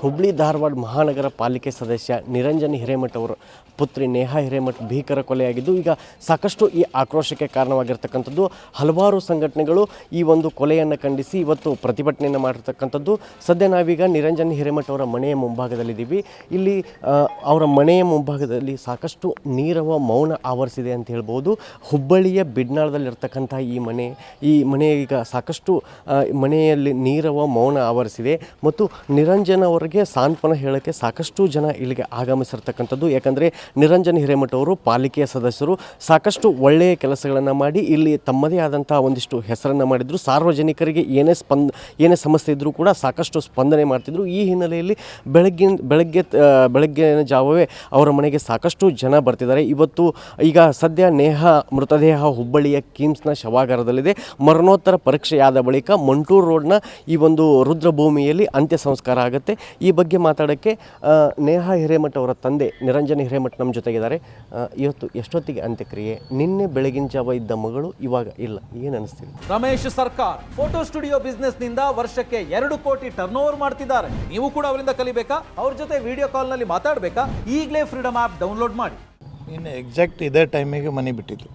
ಹುಬ್ಳಿ ಧಾರವಾಡ ಮಹಾನಗರ ಪಾಲಿಕೆ ಸದಸ್ಯ ನಿರಂಜನ್ ಹಿರೇಮಠ್ ಅವರು, ಪುತ್ರಿ ನೇಹಾ ಹಿರೇಮಠ್ ಭೀಕರ ಕೊಲೆಯಾಗಿದ್ದು, ಈಗ ಸಾಕಷ್ಟು ಈ ಆಕ್ರೋಶಕ್ಕೆ ಕಾರಣವಾಗಿರ್ತಕ್ಕಂಥದ್ದು. ಹಲವಾರು ಸಂಘಟನೆಗಳು ಈ ಒಂದು ಕೊಲೆಯನ್ನು ಖಂಡಿಸಿ ಇವತ್ತು ಪ್ರತಿಭಟನೆಯನ್ನು ಮಾಡಿರ್ತಕ್ಕಂಥದ್ದು. ಸದ್ಯ ನಾವೀಗ ನಿರಂಜನ್ ಹಿರೇಮಠ್ ಅವರ ಮನೆಯ ಮುಂಭಾಗದಲ್ಲಿದ್ದೀವಿ. ಇಲ್ಲಿ ಅವರ ಮನೆಯ ಮುಂಭಾಗದಲ್ಲಿ ಸಾಕಷ್ಟು ನೀರವ ಮೌನ ಆವರಿಸಿದೆ ಅಂತ ಹೇಳ್ಬೋದು. ಹುಬ್ಬಳ್ಳಿಯ ಬಿಡ್ನಾಳದಲ್ಲಿರ್ತಕ್ಕಂಥ ಈ ಮನೆ ಈ ಮನೆ ಈಗ ಸಾಕಷ್ಟು ಮನೆಯಲ್ಲಿ ನೀರವ ಮೌನ ಆವರಿಸಿದೆ. ಮತ್ತು ನಿರಂಜನ್ ಅವರಿಗೆ ಸಾಂತ್ವನ ಹೇಳೋಕ್ಕೆ ಸಾಕಷ್ಟು ಜನ ಇಲ್ಲಿಗೆ ಆಗಮಿಸಿರ್ತಕ್ಕಂಥದ್ದು. ಯಾಕಂದರೆ ನಿರಂಜನ್ ಹಿರೇಮಠ ಅವರು ಪಾಲಿಕೆಯ ಸದಸ್ಯರು. ಸಾಕಷ್ಟು ಒಳ್ಳೆಯ ಕೆಲಸಗಳನ್ನು ಮಾಡಿ ಇಲ್ಲಿ ತಮ್ಮದೇ ಆದಂಥ ಒಂದಿಷ್ಟು ಹೆಸರನ್ನು ಮಾಡಿದರು. ಸಾರ್ವಜನಿಕರಿಗೆ ಏನೇ ಸ್ಪಂದ, ಏನೇ ಸಮಸ್ಯೆ ಇದ್ದರೂ ಕೂಡ ಸಾಕಷ್ಟು ಸ್ಪಂದನೆ ಮಾಡ್ತಿದ್ರು. ಈ ಹಿನ್ನೆಲೆಯಲ್ಲಿ ಬೆಳಗ್ಗಿನ, ಬೆಳಗ್ಗೆ ಬೆಳಗ್ಗಿನ ಜಾವವೇ ಅವರ ಮನೆಗೆ ಸಾಕಷ್ಟು ಜನ ಬರ್ತಿದ್ದಾರೆ. ಇವತ್ತು ಈಗ ಸದ್ಯ ನೇಹ ಮೃತದೇಹ ಹುಬ್ಬಳ್ಳಿಯ ಕಿಮ್ಸ್ನ ಶವಾಗಾರದಲ್ಲಿದೆ. ಮರಣೋತ್ತರ ಪರೀಕ್ಷೆಯಾದ ಬಳಿಕ ಮಂಟೂರು ರೋಡ್ನ ಈ ಒಂದು ರುದ್ರಭೂಮಿಯಲ್ಲಿ ಅಂತ್ಯ ಸಂಸ್ಕಾರ ಆಗುತ್ತೆ. ಈ ಬಗ್ಗೆ ಮಾತಾಡೋಕ್ಕೆ ನೇಹಾ ಹಿರೇಮಠ್ ಅವರ ತಂದೆ ನಿರಂಜನ ಹಿರೇಮಠ್ ನಮ್ಮ ಜೊತೆಗಿದ್ದಾರೆ. ಇವತ್ತು ಎಷ್ಟೊತ್ತಿಗೆ ಅಂತ್ಯಕ್ರಿಯೆ? ನಿನ್ನೆ ಬೆಳಗಿನ ಜಾವ ಇದ್ದ ಮಗಳು ಇವಾಗ ಇಲ್ಲ. ಏನು ಅನಿಸ್ತಿದೆ? ರಮೇಶ್ ಸರ್ಕಾರ್ ಫೋಟೋ ಸ್ಟುಡಿಯೋ ಬಿಸ್ನೆಸ್ನಿಂದ ವರ್ಷಕ್ಕೆ ಎರಡು ಕೋಟಿ ಟರ್ನ್ ಓವರ್ ಮಾಡ್ತಿದ್ದಾರೆ. ನೀವು ಕೂಡ ಅವರಿಂದ ಕಲಿಬೇಕಾ? ಅವ್ರ ಜೊತೆ ವಿಡಿಯೋ ಕಾಲ್ನಲ್ಲಿ ಮಾತಾಡಬೇಕಾ? ಈಗಲೇ ಫ್ರೀಡಮ್ ಆ್ಯಪ್ ಡೌನ್ಲೋಡ್ ಮಾಡಿ. ಇನ್ನು ಎಕ್ಸಾಕ್ಟ್ ಇದೇ ಟೈಮಿಗೆ ಮನೆ ಬಿಟ್ಟಿದ್ದು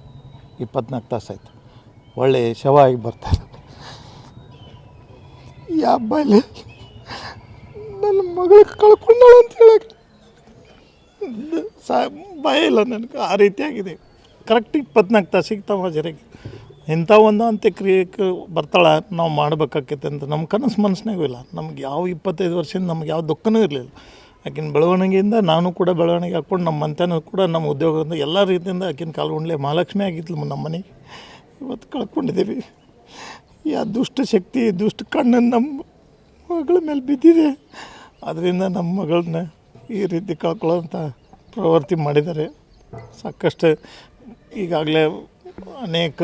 ಇಪ್ಪತ್ನಾಲ್ಕು ತಾಸು ಆಯಿತು. ಒಳ್ಳೆ ಶವ ಆಗಿ ಬರ್ತಾರೆ ಯಾವ ಬಾಯಲ್ಲಿ ಮಗಳು ಕಳ್ಕೊಂಡಳು ಅಂತ ಹೇಳಕ್ಕೆ. ಸಾ, ಭಯ ಇಲ್ಲ ನನಗೆ, ಆ ರೀತಿಯಾಗಿದೆ ಕರೆಕ್ಟ್ ಇಪ್ಪತ್ನಾಲ್ಕು ತಾಸಿಗೆ ತಾವು ಹಾಜರಾಗಿ ಇಂಥ ಒಂದು ಅಂತ್ಯಕ್ರಿಯೆಗೆ ಬರ್ತಾಳೆ, ನಾವು ಮಾಡ್ಬೇಕಾಕೈತೆ ಅಂತ ನಮ್ಮ ಕನಸು ಮನಸ್ಸಿನಾಗೂ ಇಲ್ಲ. ನಮ್ಗೆ ಯಾವ ಇಪ್ಪತ್ತೈದು ವರ್ಷದಿಂದ ನಮ್ಗೆ ಯಾವ ದುಃಖನೂ ಇರಲಿಲ್ಲ. ಆಕಿನ ಬೆಳವಣಿಗೆಯಿಂದ ನಾನು ಕೂಡ ಬೆಳವಣಿಗೆ ಹಾಕ್ಕೊಂಡು ನಮ್ಮ ಮಂತನೂ ಕೂಡ ನಮ್ಮ ಉದ್ಯೋಗದಿಂದ ಎಲ್ಲ ರೀತಿಯಿಂದ ಆಕಿನ ಕಾಲ್ಗೊಂಡ್ಲೆ ಮಹಾಲಕ್ಷ್ಮಿ ಆಗಿತ್ತು ನಮ್ಮ ಮನೆಗೆ. ಇವತ್ತು ಕಳ್ಕೊಂಡಿದ್ದೀವಿ. ಯಾ ದುಷ್ಟ ಶಕ್ತಿ, ದುಷ್ಟ ಕಣ್ಣನ್ನು ನಮ್ಮ ಮಗಳ ಮೇಲೆ ಬಿದ್ದಿದೆ. ಅದರಿಂದ ನಮ್ಮ ಮಗಳನ್ನ ಈ ರೀತಿ ಕಳ್ಕೊಳ್ಳೋಂಥ ಪ್ರವೃತ್ತಿ ಮಾಡಿದ್ದಾರೆ. ಸಾಕಷ್ಟು ಈಗಾಗಲೇ ಅನೇಕ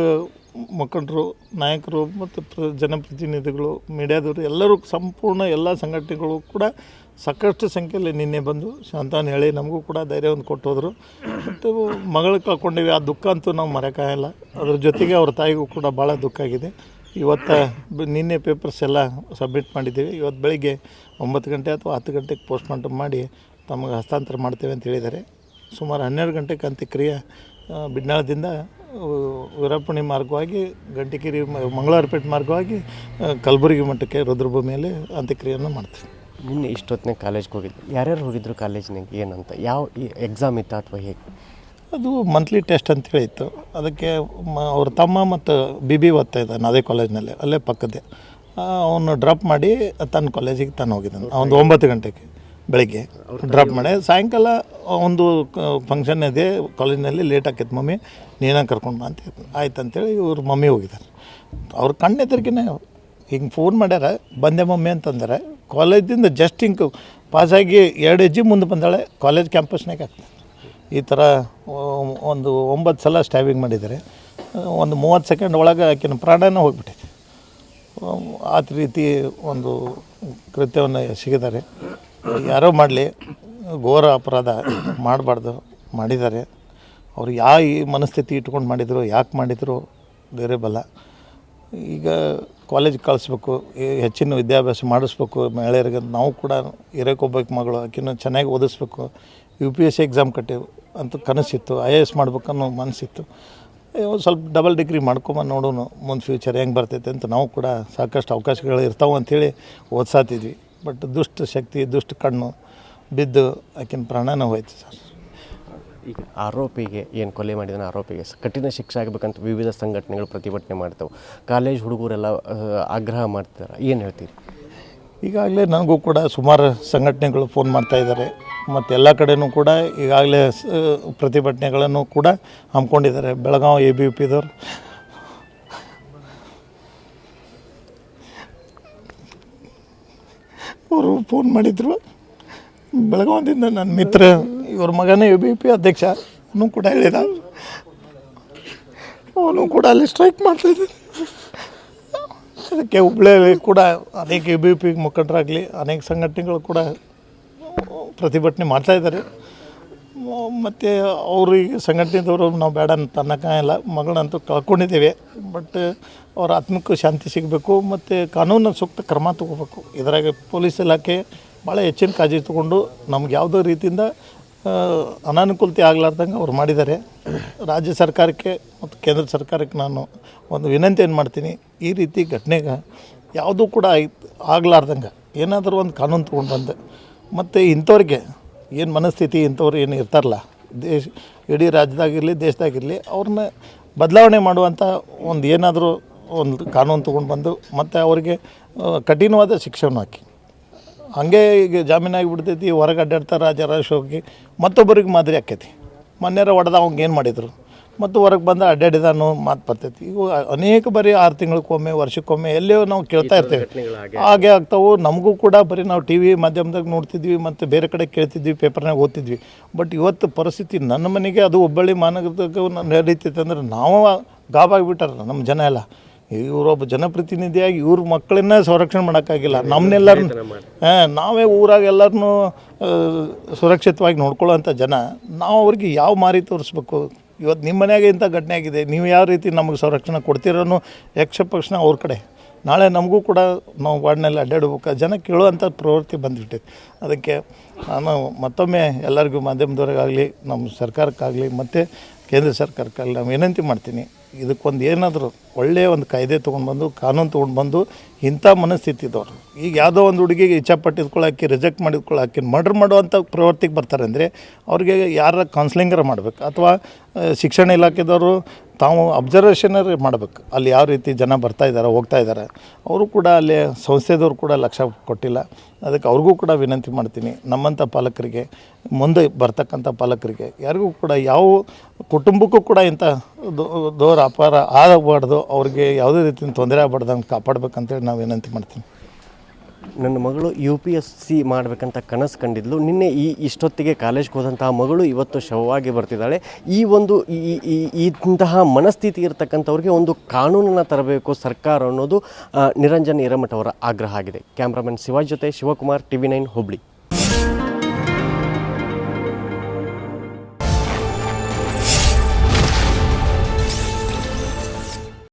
ಮುಖಂಡರು, ನಾಯಕರು ಮತ್ತು ಪ್ರ ಜನಪ್ರತಿನಿಧಿಗಳು, ಮೀಡಿಯಾದವರು ಎಲ್ಲರೂ ಸಂಪೂರ್ಣ ಎಲ್ಲ ಸಂಘಟನೆಗಳು ಕೂಡ ಸಾಕಷ್ಟು ಸಂಖ್ಯೆಯಲ್ಲಿ ನಿನ್ನೆ ಬಂದು ಶಾಂತಾನ್ ಹೇಳಿ ನಮಗೂ ಕೂಡ ಧೈರ್ಯವನ್ನು ಕೊಟ್ಟು ಹೋದರು ಮತ್ತು ಮಗಳು ಕಳ್ಕೊಂಡಿವಿ, ಆ ದುಃಖ ಅಂತೂ ನಾವು ಮರೆಯೋಕ್ಕಾಗಲ್ಲ ಅದ್ರ ಜೊತೆಗೆ ಅವ್ರ ತಾಯಿಗೂ ಕೂಡ ಭಾಳ ದುಃಖ ಆಗಿದೆ. ಇವತ್ತು ನಿನ್ನೆ ಪೇಪರ್ಸ್ ಎಲ್ಲ ಸಬ್ಮಿಟ್ ಮಾಡಿದ್ದೀವಿ. ಇವತ್ತು ಬೆಳಿಗ್ಗೆ ಒಂಬತ್ತು ಗಂಟೆ ಅಥವಾ ಹತ್ತು ಗಂಟೆಗೆ ಪೋಸ್ಟ್ಮಾರ್ಟಮ್ ಮಾಡಿ ತಮಗೆ ಹಸ್ತಾಂತರ ಮಾಡ್ತೇವೆ ಅಂತ ಹೇಳಿದ್ದಾರೆ. ಸುಮಾರು ಹನ್ನೆರಡು ಗಂಟೆಗೆ ಅಂತ್ಯಕ್ರಿಯೆ ಬಿಡ್ನಾಳದಿಂದ ವೀರಪ್ಪಣಿ ಮಾರ್ಗವಾಗಿ, ಗಂಟಿಕಿರಿ ಮಂಗಳವಾರಪೇಟೆ ಮಾರ್ಗವಾಗಿ ಕಲಬುರಗಿ ಮಠಕ್ಕೆ ರುದ್ರಭೂಮಿಯಲ್ಲಿ ಅಂತ್ಯಕ್ರಿಯೆಯನ್ನು ಮಾಡ್ತೀವಿ. ನಿನ್ನೆ ಇಷ್ಟೊತ್ತನೇ ಕಾಲೇಜ್ಗೆ ಹೋಗಿದ್ರು. ಯಾರ್ಯಾರು ಹೋಗಿದ್ರು ಕಾಲೇಜ್ನಾಗ ಏನಂತ? ಯಾವ ಎಕ್ಸಾಮ್ ಇತ್ತು ಅಥವಾ ಹೇಗೆ? ಅದು ಮಂತ್ಲಿ ಟೆಸ್ಟ್ ಅಂತೇಳಿ ಇತ್ತು ಅದಕ್ಕೆ ಮ ಅವ್ರ ತಮ್ಮ ಮತ್ತು ಬಿ ಬಿ ಓದ್ತಾ ಇದ್ದಾನೆ ಅದೇ ಕಾಲೇಜ್ನಲ್ಲಿ ಅಲ್ಲೇ ಪಕ್ಕದೇ ಅವನು ಡ್ರಾಪ್ ಮಾಡಿ ತನ್ನ ಕಾಲೇಜಿಗೆ ತಾನು ಹೋಗಿದ್ದಾನೆ. ಒಂದು ಒಂಬತ್ತು ಗಂಟೆಗೆ ಬೆಳಿಗ್ಗೆ ಡ್ರಾಪ್ ಮಾಡಿ ಸಾಯಂಕಾಲ ಒಂದು ಫಂಕ್ಷನ್ ಇದೆ ಕಾಲೇಜ್ನಲ್ಲಿ ಲೇಟ್ ಆಕೈತೆ ಮಮ್ಮಿ ನೀನ ಕರ್ಕೊಂಡು ಬಾ ಅಂತ. ಆಯ್ತು ಅಂತೇಳಿ ಇವ್ರ ಮಮ್ಮಿ ಹೋಗಿದ್ದಾರೆ. ಅವ್ರ ಕಣ್ಣೆದರಿಗೆನೆ ಹಿಂಗೆ ಫೋನ್ ಮಾಡ್ಯಾರ ಬಂದೆ ಮಮ್ಮಿ ಅಂತಂದರೆ ಕಾಲೇಜಿಂದ ಜಸ್ಟ್ ಹಿಂಗೆ ಪಾಸಾಗಿ ಎರಡು ಹೆಜ್ಜೆ ಮುಂದೆ ಬಂದಾಳೆ ಕಾಲೇಜ್ ಕ್ಯಾಂಪಸ್ನಾಗೆ ಆಗ್ತದೆ ಈ ಥರ ಒಂದು ಒಂಬತ್ತು ಸಲ ಸ್ಟ್ಯಾಬಿಂಗ್ ಮಾಡಿದ್ದಾರೆ. ಒಂದು ಮೂವತ್ತು ಸೆಕೆಂಡ್ ಒಳಗೆ ಆಕಿನ ಪ್ರಾಣನೇ ಹೋಗ್ಬಿಟ್ಟಿದೆ ಆ ರೀತಿ ಒಂದು ಕೃತ್ಯವನ್ನು ಸಿಗಿದ್ದಾರೆ ಯಾರೋ ಮಾಡಲಿ, ಘೋರ ಅಪರಾಧ ಮಾಡಬಾರ್ದು, ಮಾಡಿದ್ದಾರೆ. ಅವರು ಯಾವ ಈ ಮನಸ್ಥಿತಿ ಇಟ್ಕೊಂಡು ಮಾಡಿದರು, ಯಾಕೆ ಮಾಡಿದರು, ಬೇರೆ ಬಲ್ಲ ಈಗ ಕಾಲೇಜ್ ಕಳಿಸ್ಬೇಕು ಹೆಚ್ಚಿನ ವಿದ್ಯಾಭ್ಯಾಸ ಮಾಡಿಸ್ಬೇಕು ಮಹಿಳೆಯರಿಗೆ. ನಾವು ಕೂಡ ಹಿರೇಕೊಬ್ಬಕ್ಕೆ ಮಗಳು, ಆಕಿನ ಚೆನ್ನಾಗಿ ಓದಿಸ್ಬೇಕು. U P S C exam ಕಟ್ಟಿವು ಅಂತ ಕನಸಿತ್ತು ಐ ಎ ಎಸ್ ಮಾಡ್ಬೇಕನ್ನೋ ಮನಸ್ಸಿತ್ತು. ಸ್ವಲ್ಪ ಡಬಲ್ ಡಿಗ್ರಿ ಮಾಡ್ಕೊಂಬಂದು ನೋಡೋಣ ಮುಂದೆ ಫ್ಯೂಚರ್ ಹೆಂಗೆ ಬರ್ತೈತೆ ಅಂತ ನಾವು ಕೂಡ ಸಾಕಷ್ಟು ಅವಕಾಶಗಳು ಇರ್ತಾವೆ ಅಂಥೇಳಿ ಓದ್ಸಾತಿದ್ವಿ. ಬಟ್ ದುಷ್ಟ ಶಕ್ತಿ ದುಷ್ಟ ಕಣ್ಣು ಬಿದ್ದು ಆಕಿನ ಪ್ರಾಣನ ಹೋಯ್ತು ಸರ್. ಈಗ ಆರೋಪಿಗೆ ಏನು ಕೊಲೆ ಮಾಡಿದ ಆರೋಪಿಗೆ ಕಠಿಣ ಶಿಕ್ಷೆ ಆಗಬೇಕಂತ ವಿವಿಧ ಸಂಘಟನೆಗಳು ಪ್ರತಿಭಟನೆ ಮಾಡ್ತಾವೆ. ಕಾಲೇಜ್ ಹುಡುಗರೆಲ್ಲ ಆಗ್ರಹ ಮಾಡ್ತಾರೆ ಏನು ಹೇಳ್ತೀರಿ? ಈಗಾಗಲೇ ನನಗೂ ಕೂಡ ಸುಮಾರು ಸಂಘಟನೆಗಳು ಫೋನ್ ಮಾಡ್ತಾ ಇದ್ದಾರೆ ಮತ್ತು ಎಲ್ಲ ಕಡೆನೂ ಕೂಡ ಈಗಾಗಲೇ ಪ್ರತಿಭಟನೆಗಳನ್ನು ಕೂಡ ಹಮ್ಮಿಕೊಂಡಿದ್ದಾರೆ. ಬೆಳಗಾವಿ ಎ ಬಿ ಯು ಪಿದವರು ಅವರು ಫೋನ್ ಮಾಡಿದ್ರು. ಬೆಳಗಾವದಿಂದ ನನ್ನ ಮಿತ್ರ, ಇವ್ರ ಮಗನೇ ಎ ಬಿ ಪಿ ಅಧ್ಯಕ್ಷ, ಅವನು ಕೂಡ ಹೇಳಿದ. ಅವನು ಕೂಡ ಅಲ್ಲಿ ಸ್ಟ್ರೈಕ್ ಮಾಡ್ತಾಯಿದ್ದಾನೆ ಅದಕ್ಕೆ ಹುಬ್ಳಿಯಲ್ಲಿ ಕೂಡ ಅನೇಕ ಎ ಬಿ ಪಿ ಮುಖಂಡರಾಗಲಿ, ಅನೇಕ ಸಂಘಟನೆಗಳು ಕೂಡ ಪ್ರತಿಭಟನೆ ಮಾಡ್ತಾ ಇದ್ದಾರೆ. ಮತ್ತು ಅವ್ರಿಗೆ ಸಂಘಟನೆದವರು ನಾವು ಬೇಡ ಅಂತ ಅನ್ನೋಕ್ಕಾಗಿಲ್ಲ ಮಗಳಂತೂ ಕಳ್ಕೊಂಡಿದ್ದೇವೆ. ಬಟ್ ಅವರ ಆತ್ಮಕ್ಕೆ ಶಾಂತಿ ಸಿಗಬೇಕು, ಮತ್ತು ಕಾನೂನು ಸೂಕ್ತ ಕ್ರಮ ತಗೋಬೇಕು. ಇದರಾಗೆ ಪೊಲೀಸ್ ಇಲಾಖೆ ಭಾಳ ಹೆಚ್ಚಿನ ಕಾಳಜಿ ತೊಗೊಂಡು ನಮ್ಗೆ ಯಾವುದೋ ರೀತಿಯಿಂದ ಅನಾನುಕೂಲತೆ ಆಗಲಾರ್ದಂಗೆ ಅವ್ರು ಮಾಡಿದ್ದಾರೆ. ರಾಜ್ಯ ಸರ್ಕಾರಕ್ಕೆ ಮತ್ತು ಕೇಂದ್ರ ಸರ್ಕಾರಕ್ಕೆ ನಾನು ಒಂದು ವಿನಂತಿಯನ್ನು ಮಾಡ್ತೀನಿ, ಈ ರೀತಿ ಘಟನೆಗೆ ಯಾವುದೂ ಕೂಡ ಆಗಲಾರ್ದಂಗೆ ಏನಾದರೂ ಒಂದು ಕಾನೂನು ತೊಗೊಂಡು ಬಂದು. ಮತ್ತು ಇಂಥವ್ರಿಗೆ ಏನು ಮನಸ್ಥಿತಿ ಇಂಥವ್ರು ಏನು ಇರ್ತಾರಲ್ಲ, ದೇಶ, ಇಡೀ ರಾಜ್ಯದಾಗಿರಲಿ, ದೇಶದಾಗಿರಲಿ ಅವ್ರನ್ನ ಬದಲಾವಣೆ ಮಾಡುವಂಥ ಒಂದು ಏನಾದರೂ ಒಂದು ಕಾನೂನು ತೊಗೊಂಡು ಬಂದು ಮತ್ತು ಅವರಿಗೆ ಕಠಿಣವಾದ ಶಿಕ್ಷೆಯನ್ನು ಹಾಕಿ. ಹಾಗೆ ಈಗ ಜಾಮೀನಾಗಿ ಬಿಡ್ತೈತಿ ಹೊರಗೆ ಅಡ್ಡಾಡ್ತಾರೆ ಜರಾಶ್ ಹೋಗಿ ಮತ್ತೊಬ್ಬರಿಗೆ ಮಾದರಿ ಆಕೈತಿ. ಮೊನ್ನೆರ ಹೊಡೆದ ಅವಂಗೆ ಏನು ಮಾಡಿದರು? ಮತ್ತು ಹೊರಗೆ ಬಂದ ಅಡ್ಡಾಡಿದ ಅನ್ನೋ ಮಾತು ಬರ್ತೈತಿ. ಇವು ಅನೇಕ ಬಾರಿ ಆರು ತಿಂಗಳಿಗೊಮ್ಮೆ ವರ್ಷಕ್ಕೊಮ್ಮೆ ಎಲ್ಲೋ ನಾವು ಕೇಳ್ತಾ ಇರ್ತೇವೆ. ಹಾಗೆ. ಆಗ್ತಾವು ನಮಗೂ ಕೂಡ ಬರೀ ನಾವು ಟಿ ವಿ ಮಾಧ್ಯಮದಾಗ ನೋಡ್ತಿದ್ವಿ ಮತ್ತು ಬೇರೆ ಕಡೆ ಕೇಳ್ತಿದ್ವಿ ಪೇಪರ್ನಾಗ ಓದ್ತಿದ್ವಿ. ಬಟ್ ಇವತ್ತು ಪರಿಸ್ಥಿತಿ ನನ್ನ ಮನೆಗೆ ಅದು ಹುಬ್ಬಳ್ಳಿ ಮಹಾನಗರದಾಗ ನಡೀತೈತೆ ಅಂದ್ರೆ ನಾವು ಗಾಬಾಗಿಬಿಟ್ಟಾರ ನಮ್ಮ ಜನ ಎಲ್ಲ. ಇವರೊಬ್ಬ ಜನಪ್ರತಿನಿಧಿಯಾಗಿ ಇವ್ರ ಮಕ್ಕಳನ್ನ ಸಂರಕ್ಷಣೆ ಮಾಡೋಕ್ಕಾಗಿಲ್ಲ. ನಮ್ಮನ್ನೆಲ್ಲರೂ ನಾವೇ ಊರಾಗ ಎಲ್ಲರನ್ನೂ ಸುರಕ್ಷಿತವಾಗಿ ನೋಡ್ಕೊಳ್ಳೋಂಥ ಜನ. ನಾವು ಅವ್ರಿಗೆ ಯಾವ ಮಾರಿ ತೋರಿಸ್ಬೇಕು? ಇವತ್ತು ನಿಮ್ಮ ಮನೆಯಾಗೆ ಇಂಥ ಘಟನೆ ಆಗಿದೆ, ನೀವು ಯಾವ ರೀತಿ ನಮಗೆ ಸಂರಕ್ಷಣೆ ಕೊಡ್ತೀರೋನು ಯಕ್ಷ ಪಕ್ಷನ ಅವ್ರ ಕಡೆ. ನಾಳೆ ನಮಗೂ ಕೂಡ ನಾವು ವಾರ್ಡ್ನಲ್ಲಿ ಅಡ್ಡಾಡ್ಬೇಕು. ಜನ ಕೇಳುವಂಥ ಪ್ರವೃತ್ತಿ ಬಂದುಬಿಟ್ಟೈತೆ ಅದಕ್ಕೆ ನಾನು ಮತ್ತೊಮ್ಮೆ ಎಲ್ಲರಿಗೂ ಮಾಧ್ಯಮದವ್ರಿಗಾಗಲಿ, ನಮ್ಮ ಸರ್ಕಾರಕ್ಕಾಗಲಿ, ಮತ್ತು ಕೇಂದ್ರ ಸರ್ಕಾರಕ್ಕಾಗಲಿ ನಾವು ವಿನಂತಿ ಮಾಡ್ತೀನಿ. ಇದಕ್ಕೊಂದು ಏನಾದರೂ ಒಳ್ಳೆಯ ಒಂದು ಕಾಯ್ದೆ ತೊಗೊಂಡು ಬಂದು, ಕಾನೂನು ತೊಗೊಂಡು ಬಂದು ಇಂಥ ಮನಸ್ಥಿತಿ ಇದ್ದವ್ರು. ಈಗ ಯಾವುದೋ ಒಂದು ಹುಡುಗಿಗೆ ಇಚ್ಛಾಪಟ್ಟಿದ್ಕೊಳ್ಳೋಕೆ ರಿಜೆಕ್ಟ್ ಮಾಡಿದ್ಕೊಳ್ಳಾಕಿ ಮರ್ಡ್ರ್ ಮಾಡುವಂಥ ಪ್ರವೃತ್ತಿಗೆ ಬರ್ತಾರೆ ಅಂದರೆ ಅವ್ರಿಗೆ ಯಾರ ಕೌನ್ಸ್ಲಿಂಗರ ಮಾಡಬೇಕು, ಅಥವಾ ಶಿಕ್ಷಣ ಇಲಾಖೆದವರು ತಾವು ಅಬ್ಸರ್ವೇಷನರ್ ಮಾಡಬೇಕು. ಅಲ್ಲಿ ಯಾವ ರೀತಿ ಜನ ಬರ್ತಾ ಇದ್ದಾರೆ ಹೋಗ್ತಾ ಇದ್ದಾರೆ ಅವರು ಕೂಡ ಅಲ್ಲಿ ಸಂಸ್ಥೆದವ್ರು ಕೂಡ ಲಕ್ಷ ಕೊಟ್ಟಿಲ್ಲ. ಅದಕ್ಕೆ ಅವ್ರಿಗೂ ಕೂಡ ವಿನಂತಿ ಮಾಡ್ತೀನಿ, ನಮ್ಮಂಥ ಪಾಲಕರಿಗೆ, ಮುಂದೆ ಬರ್ತಕ್ಕಂಥ ಪಾಲಕರಿಗೆ, ಯಾರಿಗೂ ಕೂಡ ಯಾವ ಕುಟುಂಬಕ್ಕೂ ಕೂಡ ಇಂಥ ದೋರ ಅಪಾರ ಆಗಬಾರ್ದು, ಅವ್ರಿಗೆ ಯಾವುದೇ ರೀತಿಯ ತೊಂದರೆ ಆಗಬಾರ್ದಂಗೆ ಕಾಪಾಡ್ಬೇಕಂತೇಳಿ ನಾವು ವಿನಂತಿ ಮಾಡ್ತೀನಿ ನನ್ನ ಮಗಳು ಯು ಪಿ ಎಸ್ ಸಿ ಮಾಡಬೇಕಂತ ಕನಸು ಕಂಡಿದ್ಲು. ನಿನ್ನೆ ಈ ಇಷ್ಟೊತ್ತಿಗೆ ಕಾಲೇಜ್ಗೆ ಹೋದಂತಹ ಮಗಳು ಇವತ್ತು ಶವವಾಗಿ ಬರ್ತಿದ್ದಾಳೆ. ಈ ಒಂದು ಈ ಇಂತಹ ಮನಸ್ಥಿತಿ ಇರತಕ್ಕಂಥವ್ರಿಗೆ ಒಂದು ಕಾನೂನನ್ನು ತರಬೇಕು ಸರ್ಕಾರ ಅನ್ನೋದು ನಿರಂಜನ್ ಹಿರಮಠ ಅವರ ಆಗ್ರಹ ಆಗಿದೆ. ಕ್ಯಾಮ್ರಾಮನ್ ಶಿವಾಜ್ ಜೊತೆ Shivakumar T V nine Hubli.